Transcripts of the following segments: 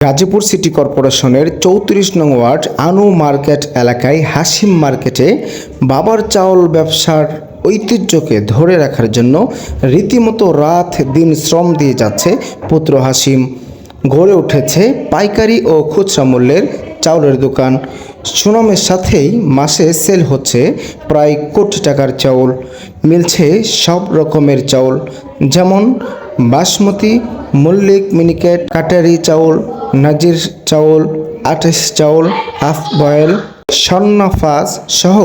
Gazipur city কর্পোরেশনের চৌত্রিশ নং ওয়ার্ড আনু মার্কেট এলাকায় হাসিম মার্কেটে বাবার চাউল ব্যবসার ঐতিহ্যকে ধরে রাখার জন্য রীতিমতো রাত দিন শ্রম দিয়ে যাচ্ছে পুত্র হাসিম। গড়ে উঠেছে পাইকারি ও খুচরা মূল্যের চাউলের দোকান। সুনামের সাথেই মাসে সেল হচ্ছে প্রায় কোটি টাকার চাউল। মিলছে সব রকমের চাউল, যেমন বাসমতি, মল্লিক, মিনিকেট, কাটারি চাউল নাজির চাউল আঠাশ চাউল হাফ বয়েল স্বর্ণাফাজ সহ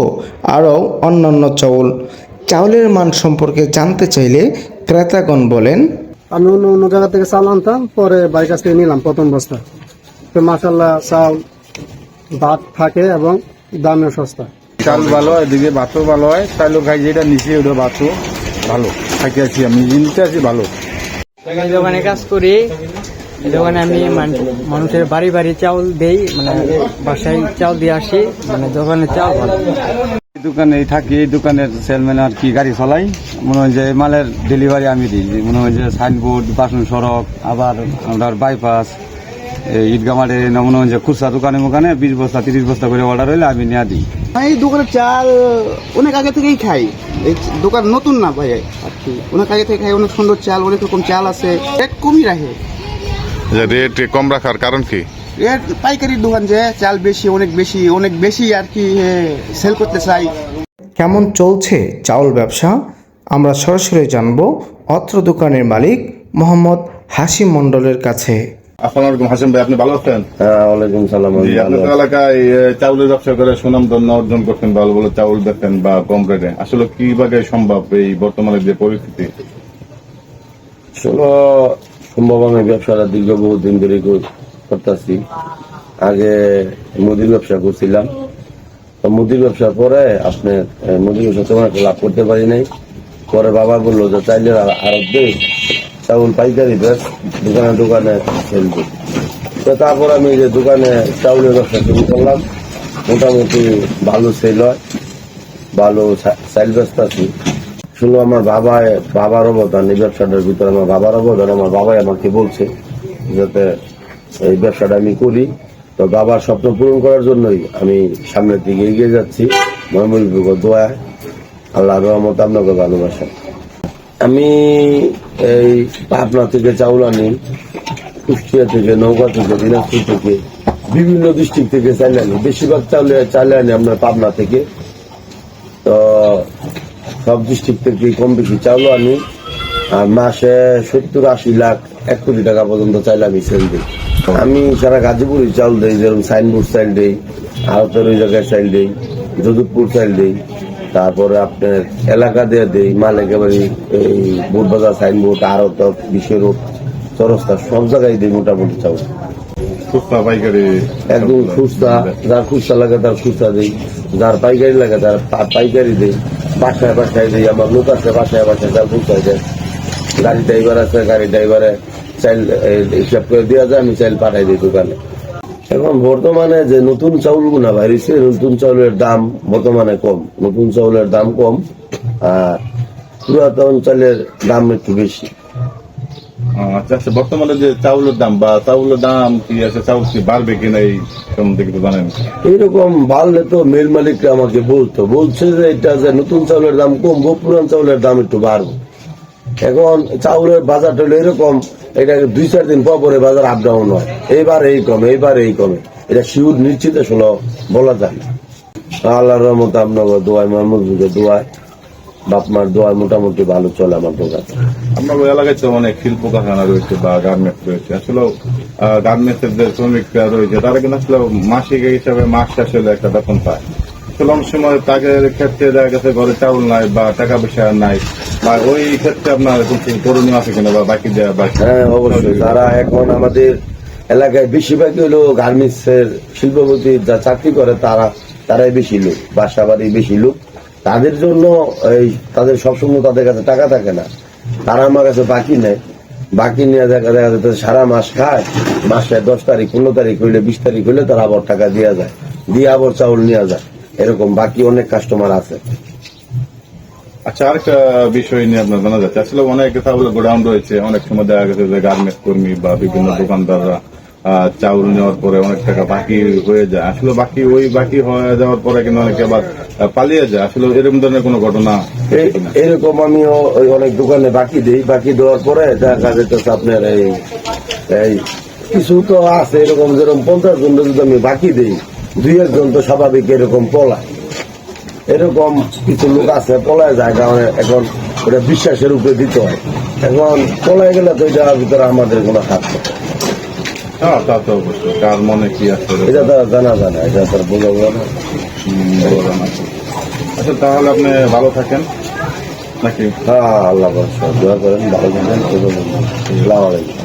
আরও অন্যান্য চাউল। চাউলের মান সম্পর্কে জানতে চাইলে ক্রেতাগণ বলেন আমি অন্য অন্য জায়গা থেকে চাল আনতাম পরে বাড়ির কাছ থেকে নিলাম প্রথম বস্তা। তো মাসাল্লাহ চাল ভাত থাকে এবং দামে সস্তা। চাল ভালো হয় এদিকে ভাতও ভালো হয়। চাইলেও খাই যেটা নিচে ওটা ভাতও ভালো। খাইতে আছি আমি নিতে আছি ভালো। দোকানে কাজ করি দোকানে আমি মান- মানুষের বাড়ি বাড়ি চাউল দেই মানে বাসায় চাউল দিয়ে আসি মানে দোকানে চাউল ভালো। দোকানে থাকি এই দোকানের সেলম্যান আর কি গাড়ি চালাই। মনে হয় যে মালের ডেলিভারি আমি দিই। মনে হয় যে সাইনবোর্ড বাসন সড়ক আবার আপনার বাইপাস এই ঈদগা মাঠে না মনে হয় যে খুচরা দোকানে মোকানে বিশ বস্তা তিরিশ বস্তা করে অর্ডার হইলে আমি নিয়ে দিই। এই দোকানের চাল অনেক আগে থেকেই খাই। এই দোকান নতুন না ভাই আর কি। অনেক আগে থেকে খাই অনেক সুন্দর চাল অনেক রকম চাল আছে। রেট কমই রাখে। যে রেট কম রাখার কারণ কি? রেট পাইকারির দোকান যে চাল বেশি অনেক বেশি অনেক বেশি আর কি সেল করতে চাই। কেমন চলছে চাউল ব্যবসা? আমরা সরাসরি জানব অত্র দোকানের মালিক মোহাম্মদ হাসিম মন্ডলের কাছে। আসসালামু আলাইকুম হাসিম ভাই আপনি ভালো আছেন? হ্যাঁ ওয়ালাইকুম সালাম এলাকায় চাউলের ব্যবসা করে সুনাম ধন্য অর্জন করছেন ভালো ভালো চাউল দেখেন বা কম রেটে। আসলে কীভাবে সম্ভব এই বর্তমানে যে পরিস্থিতি? সম্ভব আমি ব্যবসাটা দীর্ঘ বহুদিন ধরে কর- করতেছি। আগে মুদির ব্যবসা করছিলাম। মুদির ব্যবসার পরে আপনি মুদির ব্যবসা তেমন লাভ করতে পারি নাই। পরে বাবা বলল যে, চাইলে আরব দে চাউল পাইকারি বেশ, দোকানে দোকানে দিই তো তারপর আমি যে দোকানে চাউলের ব্যবসা শুরু করলাম। মোটামুটি ভালো সেল হয়, ভালো সাইল ব্যস্ত আছি শুধু আমার বাবা বাবার অবদান, এই ব্যবসাটার ভিতরে আমার বাবার অবদান, আমার বাবাই আমাকে বলছে যাতে এই ব্যবসাটা আমি করি। তো বাবার স্বপ্ন পূরণ করার জন্যই আমি সামনের দিকে এগিয়ে যাচ্ছি। মহমুল দোয়া আল্লাহ রহমত, আপনাকে ভালোবাসা। আমি এই পাবনা থেকে চাউল আনি, কুষ্টিয়া থেকে নৌকা থেকে, দিনাজপুর থেকে, বিভিন্ন ডিস্ট্রিক্ট থেকে চাইলে আনি। বেশিরভাগ চাউলে চাইলে আনি আপনার পাবনা থেকে। সব ডিস্ট্রিক্ট থেকে কম বেশি চাউলও আনি আর মাসে সত্তর আশি লাখ এক কোটি টাকা পর্যন্ত চাইলে আমি সেল দিই। আমি সারা গাজীপুরি চাউল দিই যেরকম সাইনবোর্ড চাইল দিই আহতের ওই জায়গায় চাইল দিই যোধপুর চাইল দিই তারপরে আপনার এলাকা দিয়ে দিই মাল একেবারে এই বুটবাজার সাইনবোর্ড আরত বিশ্বের চরস্তা সব জায়গায় দিই মোটামুটি চাউল একদম খুচরা যার খুচরা লাগে তার খুচরা দিই যার পাইকারি লাগে তার পাইকারি দিই। বাসায় বাসায় দিই আমার লোক আছে বাসায় বাসায় তার হয়ে যায় গাড়ি ড্রাইভার আছে, গাড়ি ড্রাইভারে চাইল হিসাব করে দেওয়া যায়, আমি চাইল পাঠাই দিই দোকানে। এখন বর্তমানে যে নতুন চাউল গুনা বাড়িছে, নতুন চাউলের দাম বর্তমানে কম। নতুন চাউলের দাম কম, আর পুরাতন চালের দাম একটু বেশি। আচ্ছা আচ্ছা বর্তমানে যে চাউলের দাম বা চাউলের দাম কি আছে? চাউল কি বাড়বে কিনা এই সম্বন্ধে জানেন? এইরকম বাড়লে তো মিল আমাকে বলতো, বলছে যে এটা যে নতুন চাউলের দাম কমবো, পুরান চাউলের দাম একটু এখন চাউলের বাজারটা হলো এরকম, এটা দুই চার দিন পর পরে বাজার আপ ডাউন হয়। এইবার এই কমে, এইবার এই কমে। এটা শিউর নিশ্চিত আসলে বলা যায় না। আল্লাহর রহমত আপনাকে দোয়ায় মোহাম্মদকে দোয়ায়। বাপ মার দোয়ায় মোটামুটি ভালো চলে আমার দোকান আপনার ওই এলাকায় তো অনেক শিল্প কারখানা রয়েছে বা গার্মেন্টস রয়েছে। আসলে গার্মেন্টস এর যে শ্রমিকরা রয়েছে তারা কিন্তু আসলে মাসিক হিসাবে মাস শেষ হলে একটা বেতন পায়। আসলে অনেক সময় তাকে ক্ষেত্রে দেখা গেছে ঘরে চাউল নাই বা টাকা পয়সা নাই বা ওই ক্ষেত্রে আপনার করণীয় আছে কিনা বা বাকি দেওয়া বা হ্যাঁ অবশ্যই। তারা এখন আমাদের এলাকায় বেশিরভাগই হলো গার্মেন্টসের শিল্পপতি যা চাকরি করে তারা তারাই বেশি লোক বাসা বাড়ি বেশি লোক। তাদের জন্য এই তাদের সবসময় তাদের কাছে টাকা থাকে না। তারা আমার কাছে বাকি নেয়। বাকি নিয়ে দেখা দেখা যাচ্ছে সারা মাস খায়। মাসে দশ তারিখ পনেরো তারিখ হইলে বিশ তারিখ হইলে তারা আবার টাকা দেওয়া যায়। দিয়ে আবার চাউল নেওয়া যায়। এরকম বাকি অনেক কাস্টমার আছে। আচ্ছা আরেকটা বিষয় নিয়ে আপনার জানা যাচ্ছে। আসলে অনেক চাউলের গোডাউন রয়েছে। অনেক সময় দেখা গেছে যে গার্মেন্টস কর্মী বা বিভিন্ন দোকানদাররা চাউল নেওয়ার পরে অনেক টাকা বাকি হয়ে যায়। আসলে বাকি ওই বাকি হয়ে যাওয়ার পরে কিন্তু অনেকে আবার পালিয়ে যায়। আসলে এরকম ধরনের কোনো ঘটনা এরকম আমিও অনেক দোকানে বাকি দিই। বাকি দেওয়ার পরে দেখা যেতেছে আপনার এই এই কিছু তো আছে এরকম যেরকম পঞ্চাশ জন যদি আমি বাকি দিই, দুই একজন তো স্বাভাবিক এরকম পলায়। এরকম কিছু লোক আছে, পলায় যায়, কারণ এখন ওটা বিশ্বাসের উপরে দিতে হয়। এখন পলায় গেলে তো এটার ভিতরে আমাদের কোনো হাত নেই। হ্যাঁ তা তো অবশ্যই। কার মনে কি আছে? এটা তো জানা জানা এটা তো বলা না বলা না। আচ্ছা তাহলে আপনি ভালো থাকেন। নাকি? হ্যাঁ আল্লাহ দোয়া করেন ভালো থাকেন আসসালামু আলাইকুম।